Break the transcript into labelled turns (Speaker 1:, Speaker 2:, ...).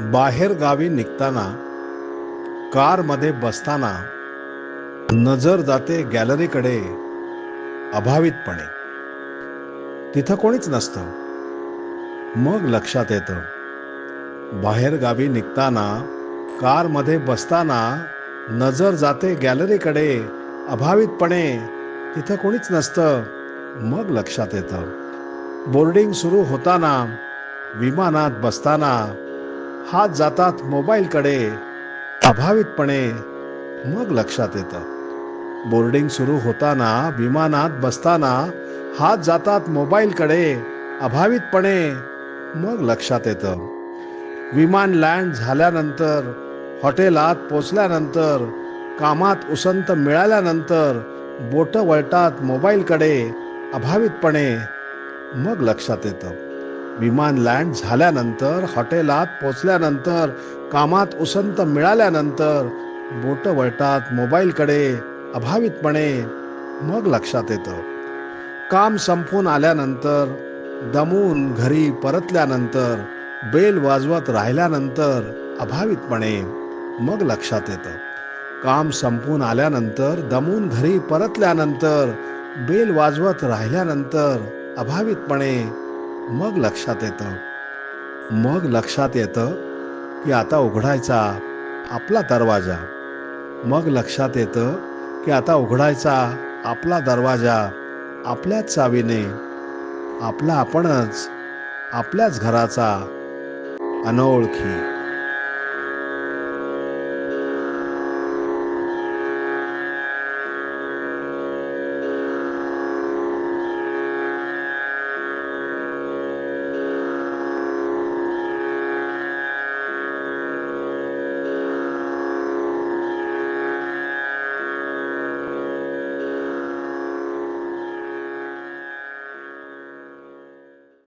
Speaker 1: बाहेर गावी निघताना कारमध्ये बसताना नजर जाते गॅलरीकडे अभावितपणे. तिथं कोणीच नसतं. मग लक्षात येतं. बाहेर गावी निघताना कारमध्ये बसताना नजर जाते गॅलरीकडे अभावितपणे. तिथं कोणीच नसतं. मग लक्षात येतं. बोर्डिंग सुरू होताना विमानात बसताना हात जातात मोबाईलकडे. अभावितपणे मग लक्षात येतं. बोर्डिंग सुरू होताना विमानात बसताना हात जातात मोबाईलकडे अभावितपणे मग लक्षात येतं. विमान लँड झाल्यानंतर हॉटेलात पोचल्यानंतर कामात उसंत मिळाल्यानंतर बोटं वळतात मोबाईलकडे अभावितपणे मग लक्षात येतं. विमान लँड झाल्यानंतर हॉटेलात पोचल्यानंतर कामात उसंत मिळाल्यानंतर बोटं वळतात मोबाईलकडे अभावितपणे मग लक्षात येतं. काम संपून आल्यानंतर दमून घरी परतल्यानंतर बेल वाजवत राहिल्यानंतर अभावितपणे मग लक्षात येतं. काम संपून आल्यानंतर दमून घरी परतल्यानंतर बेल वाजवत राहिल्यानंतर अभावितपणे मग लक्षात येतं. मग लक्षात येतं की आता उघडायचा आपला दरवाजा. मग लक्षात येतं की आता उघडायचा आपला दरवाजा आपल्याच चावीने. आपला आपणच आपल्याच घराचा अनोळखी.